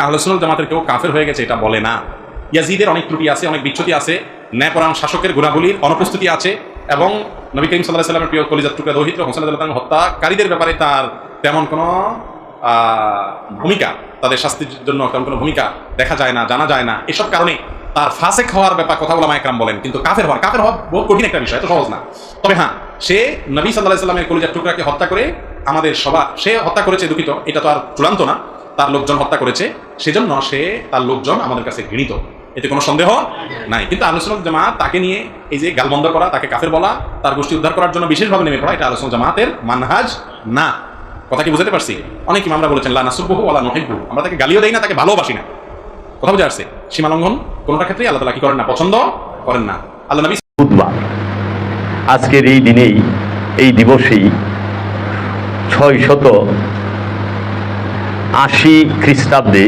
আলোচনা জামাতের কেউ কাফের হয়ে গেছে, এটা বলে না। ইয়াজিদের অনেক ত্রুটি আছে, অনেক বিচ্ছুতি আছে। ন্যায়পরায়ণ শাসকের গুণাবলীর অনুপস্থিতি আছে এবং নবী করিম সাল্লাহ সাল্লামের প্রিয় কলিজার টুকরা রোহিত হোসেন হত্যাকারীদের ব্যাপারে তার তেমন কোনো ভূমিকা, তাদের শাস্তির জন্য তেমন কোনো ভূমিকা দেখা যায় না, জানা যায় না। এসব কারণে তার ফাসেক হওয়ার ব্যাপার কথা বলা মায়করাম বলেন, কিন্তু কাফের হওয়ার, কাফের হওয়া বহু কঠিন একটা বিষয়, এত সহজ না। তবে হ্যাঁ সে নবী সাল্লাহ সাল্লামের কলিজার টুকরাকে হত্যা করে আমাদের সভা সে হত্যা করেছে দুঃখিত, এটা তো আর চূড়ান্ত না। তার লোকজন হত্যা করেছে, সেজন্য সে তার লোকজন আমাদের কাছে ঘৃণিত। এতে কোনো সন্দেহ নাই। কিন্তু আলোচনা জামাত তাকে নিয়ে এই যে গালবন্ধ করা, তাকে কাফের বলা, তার গোষ্ঠী উদ্ধার করার জন্য বিশেষভাবে নেমে পড়া, এটা আলোচনা জামাতের মানহাজ না। কথা কি বুঝতে পারছি? অনেক আমরা বলেছেন, লা নাসুব্বহু ওয়ালা নহিব্বু। আমরা তাকে গালিও দেই না, তাকে ভালোবাসি না। কথা বুঝে আসছে? সীমা লঙ্ঘন কোনোটা ক্ষেত্রে আল্লাহ তালা কি করেন না, পছন্দ করেন না। আল্লাহ নবী বুধবার, আজকের এই দিনেই, এই দিবসেই ছয় শত আশি খ্রিস্টাব্দে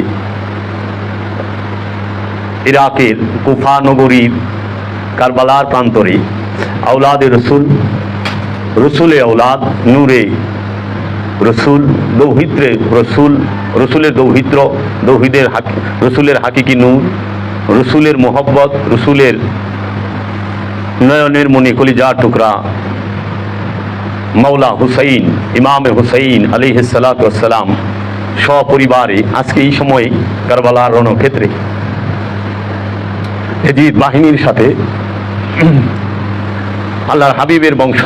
ইরাকের কুফা নগরীর কারবালার প্রান্তরে আউলাদে রসুল, রসুলে আউলাদ নূরে রসুল, দৌহিত্রে রসুল রসুলের দৌহিত্র, দৌহিদের হাকি রসুলের হাকিকি নূর রসুলের মোহব্বত রসুলের নয়নের মণি কলিজার টুকরা। মাওলা হুসাইন, ইমামে হুসাইন আলিহ সালাতাম সপরিবারে আজকে এই সময় কারবালার রণক্ষেত্রে এজিদ বাহিনীর সাথে আল্লাহর হাবিবের বংশ,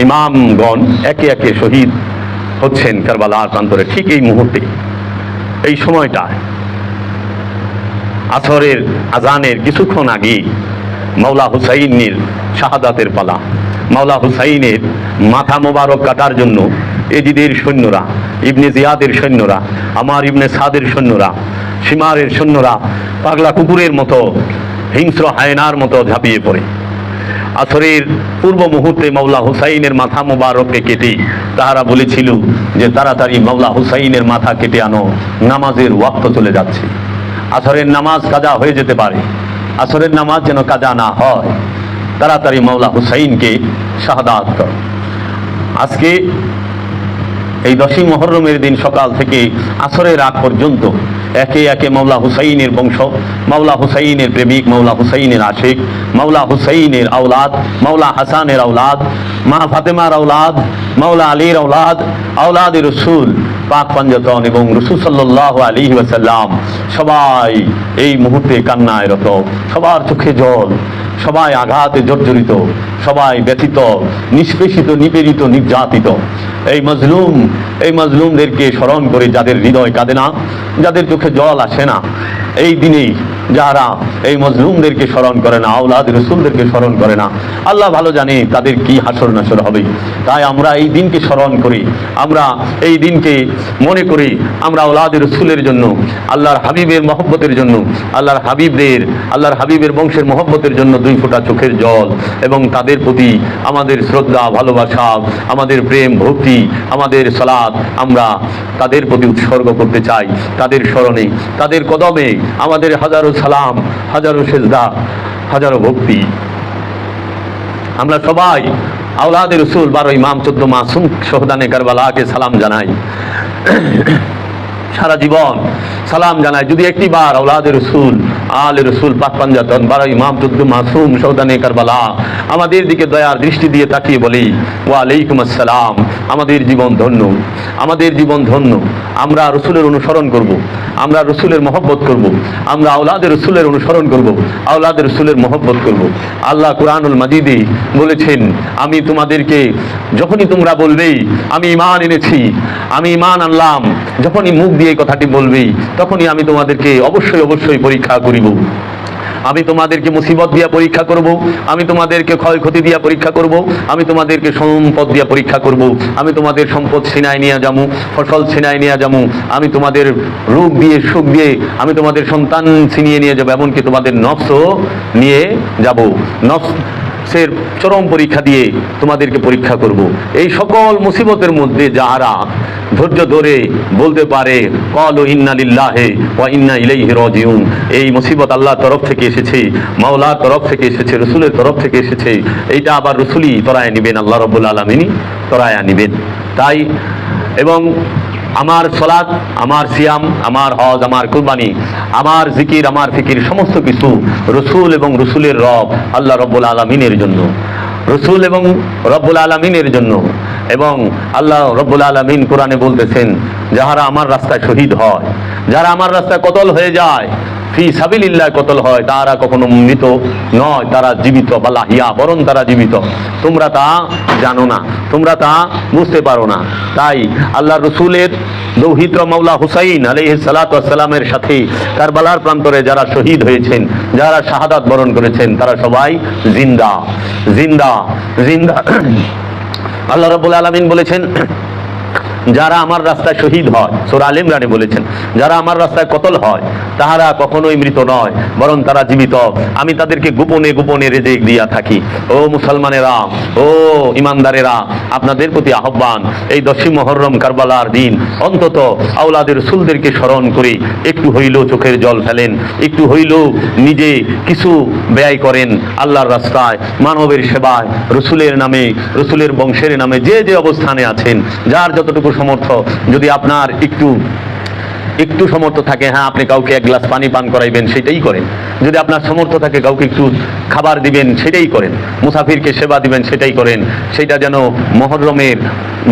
ইমামগণ একে একে শহীদ হচ্ছেন কারবালার প্রান্তরে ঠিক এই মুহূর্তে। এই সময়টা আসরের আজানের কিছুক্ষণ আগে মাওলা হুসাইনের শাহাদাতের পালা। মাওলা হুসাইনের মাথা মোবারক কাটার জন্য এজিদের সৈন্যরা, ইবনে জিয়াদের সৈন্যরা, আমার ইবনে সাদের সৈন্যরা সীমারের সৈন্যরা পাগলা কুকুরের মতো, হিংস্র হায়নার মতো ঝাঁপিয়ে পড়ে। আসরের পূর্ব মুহূর্তে মাওলা হুসাইনের মাথা মোবারককে কেটে তাহারা বলেছিল যে, তাড়াতাড়ি মাওলা হুসাইনের মাথা কেটে আনো, নামাজের ওয়াক্ত চলে যাচ্ছে। আসরের নামাজ কাজা হয়ে যেতে পারে। আসরের নামাজ যেন কাজা না হয়। তাড়াতাড়ি মাওলা হুসাইনকে শাহাদাত আজকে এই দশই মহরমের দিন সকাল থেকে আসরের আগ পর্যন্ত একে একে মাওলা হুসাইনের বংশ, মাওলা হুসাইনের প্রেমিক, মাওলা হুসাইনের আশিক, মাওলা হুসাইনের আওলাদ, মাওলা হাসানের আওলাদ, মা ফাতেমার আওলাদ, মাওলা আলীর আওলাদ আওলাদ রসুল পাক পাঞ্জতন এবং রসুল সাল্লাহ আলী ওয়াসাল্লাম সবাই এই মুহূর্তে কান্নায় রত। সবার চোখে জল, সবাই আঘাতে জর্জরিত, সবাই ব্যথিত, নিষ্পেষিত, নিপীড়িত, নির্যাতিত। এই মজলুম, এই মজলুমদেরকে স্মরণ করে যাদের হৃদয় কাঁদে না, যাদের চোখে জল আসে না, এই দিনেই যারা এই মজলুমদেরকে স্মরণ করে না আউলাদ রসুলদেরকে স্মরণ করে না, আল্লাহ ভালো জানে তাদের কি হাসর নাসর হবে। তাই আমরা এই দিনকে স্মরণ করি, আমরা এই দিনকে মনে করি, আমরা আউলাদ রসুলের জন্য, আল্লাহর হাবিবের মহব্বতের জন্য, আল্লাহর হাবিবদের, আল্লাহর হাবিবের বংশের মহব্বতের জন্য দুই ফোঁটা চোখের জল এবং তাদের প্রতি আমাদের শ্রদ্ধা, ভালোবাসা, আমাদের প্রেম, ভক্তি, আমাদের সালাদ আমরা তাদের প্রতি উৎসর্গ করতে চাই, তাদের স্মরণে, তাদের কদমে আমাদের হাজারো সালাম, হাজারো সেজদা, হাজারো ভক্তি। আমরা সবাই আউলাদের রসুল, বারো ইমাম, চোদ্দ মাসুম সোহদানে কারবালাকে সালাম জানাই। সারা জীবন সালাম জানাই। যদি একটি বার আউলাদের রসুল আল রসুল পাক পাঞ্জাতন বারো ইমাম চোদ্দ মাসুম, সৌদানে কারবালা, আমাদের দিকে দয়ার দৃষ্টি দিয়ে তাকিয়ে বলি ওয়ালাইকুম আসসালাম, আমাদের জীবন ধন্য, আমাদের জীবন ধন্য, আমরা রসুলের অনুসরণ করব। আমরা রসুলের মহব্বত করব। আমরা আওলাদের রসুলের অনুসরণ করব। আওলাদের রসুলের মহব্বত করব। আল্লাহ কুরআনুল মাজিদে বলেছেন, আমি তোমাদেরকে যখনই তোমরা বলবেই আমি ইমান এনেছি, আমি ইমান আনলাম, যখনই মুখ দিয়ে কথাটি বলবেই তখনই আমি তোমাদেরকে অবশ্যই অবশ্যই পরীক্ষা করিব আমি তোমাদেরকে মুসিবত দিয়া পরীক্ষা করব, আমি তোমাদেরকে ক্ষয়ক্ষতি দিয়া পরীক্ষা করব, আমি তোমাদেরকে সম্পদ দিয়া পরীক্ষা করব, আমি তোমাদের সম্পদ ছিনায় নিয়ে যামু, ফসল ছিনায় নিয়ে যামু, আমি তোমাদের রোগ দিয়ে, সুখ দিয়ে, আমি তোমাদের সন্তান ছিনিয়ে নিয়ে যাব, এমনকি তোমাদের নফসও নিয়ে যাব। নফস সে চরম পরীক্ষা দিয়ে তোমাদেরকে পরীক্ষা করব। এই সকল মুসিবতের মধ্যে যারা ধৈর্য ধরে বলতে পারে, কল ও ইন্না ইন্না ইলাইহি রাজিউন এই মুসিবত আল্লাহর তরফ থেকে এসেছে, মাওলার তরফ থেকে এসেছে, রসুলের তরফ থেকে এসেছে, এইটা আবার রসুলই তরায় নিবেন, আল্লাহ রব্বুল আলমিনই তরায়া নিবেন। তাই এবং আমার সলাদ আমার সিয়াম, আমার হজ, আমার কুরবানি, আমার জিকির, আমার ফিকির, সমস্ত কিছু রসুল এবং রসুলের রব আল্লাহ রব্বুল আলমিনের জন্য। রসুল এবং রব্বুল আলমিনের জন্য। এবং আল্লাহ রব্বুল আলমিন কোরআনে বলতেছেন, যাহারা আমার রাস্তায় শহীদ হয়, যারা আমার রাস্তায় কতল হয়ে যায় ফি সাবিলিল্লাহ কতল হয়? তারা কখনো মৃত নয়, তারা জীবিত। বা লাহিয়া বরং তারা জীবিত। তোমরা তা জানো না, তোমরা তা বুঝতে পারো না। তাই আল্লাহ রসুলের দৌহিত্র মাওলা হুসাইন আলহ সালাতামের সাথে কারবালার প্রান্তরে যারা শহীদ হয়েছেন, যারা শাহাদাত বরণ করেছেন, তারা সবাই জিন্দা। জিন্দা জিন্দা। আল্লাহ রবুল আলমিন বলেছেন যারা আমার রাস্তায় শহীদ হয়, সোরা আলিম রানী বলেছেন, যারা আমার রাস্তায় কতল হয়, তাহারা কখনোই মৃত নয়, বরং তারা জীবিত। আমি তাদেরকে গোপনে গোপনে রেজেক দিয়া থাকি। ও মুসলমানেরা, ও ইমানদারেরা, আপনাদের প্রতি আহ্বান, এই দশী মহরম কারবালার দিন, অন্তত আওলাদের রসুলদেরকে স্মরণ করে, একটু হইলেও চোখের জল ফেলেন, একটু হইলেও নিজে কিছু ব্যয় করেন, আল্লাহর রাস্তায়, মানবের সেবায়, রসুলের নামে, রসুলের বংশের নামে, যে যে অবস্থানে আছেন, যার যতটুকু সমর্থ যদি আপনার একটু একটু সমর্থ থাকে হ্যাঁ আপনি কাউকে এক গ্লাস পানি পান করাইবেন, সেটাই করেন। যদি আপনার সমর্থ থাকে, কাউকে একটু খাবার দিবেন, সেটাই করেন। মুসাফিরকে সেবা দিবেন, সেটাই করেন। সেটা যেন মহরমের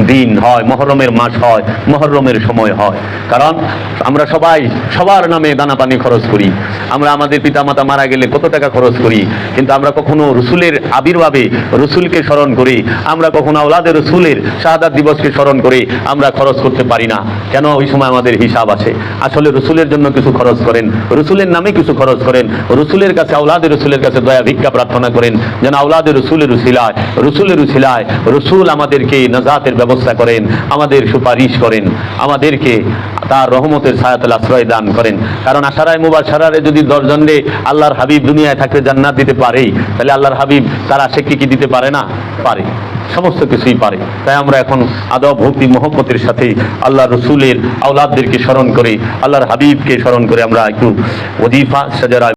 দিন হয়, মহরমের মাস হয়, মহরমের সময় হয়। কারণ আমরা সবাই, সবার নামে দানা পানি খরচ করি। আমরা আমাদের পিতামাতা মারা গেলে কত টাকা খরচ করি। কিন্তু আমরা কখনো রসুলের আবির্ভাবে রসুলকে স্মরণ করি। আমরা কখনো আওলাদের রসুলের শাহাদাত দিবসকে স্মরণ করে। আমরা খরচ করতে পারি না। কেন? ওই সময় আমাদের হিসাব আছে। আসলে রসুলের জন্য কিছু খরচ করেন, রসুলের নামে কিছু খরচ করেন, রসুলের কাছে, আওলাদের রসুলের কাছে দয়া ভিক্ষা প্রার্থনা করেন। যেন আওলাদের রসুলের উসিলায় রসুলের উসিলায় রসুল আমাদেরকে নাজাতের ব্যবস্থা করেন, আমাদের সুপারিশ করেন, আমাদেরকে তার রহমতের ছায়াতল আশ্রয় দান করেন। কারণ আশারায় মুবার সারারে যদি দশজনে আল্লাহর হাবিব দুনিয়ায় থাকতে জান্নাত দিতে পারেই, তাহলে আল্লাহর হাবিব তার আশেককে কি দিতে পারে না? পারে। সমস্ত কিছুই পারে। তাই আমরা এখন আদব, ভক্তি, মহব্বতের সাথে আল্লাহ রসুলের আওলাদদেরকে স্মরণ করে, আল্লাহর হাবিবকে স্মরণ করে আমরা একটু ওজিফা সাজারা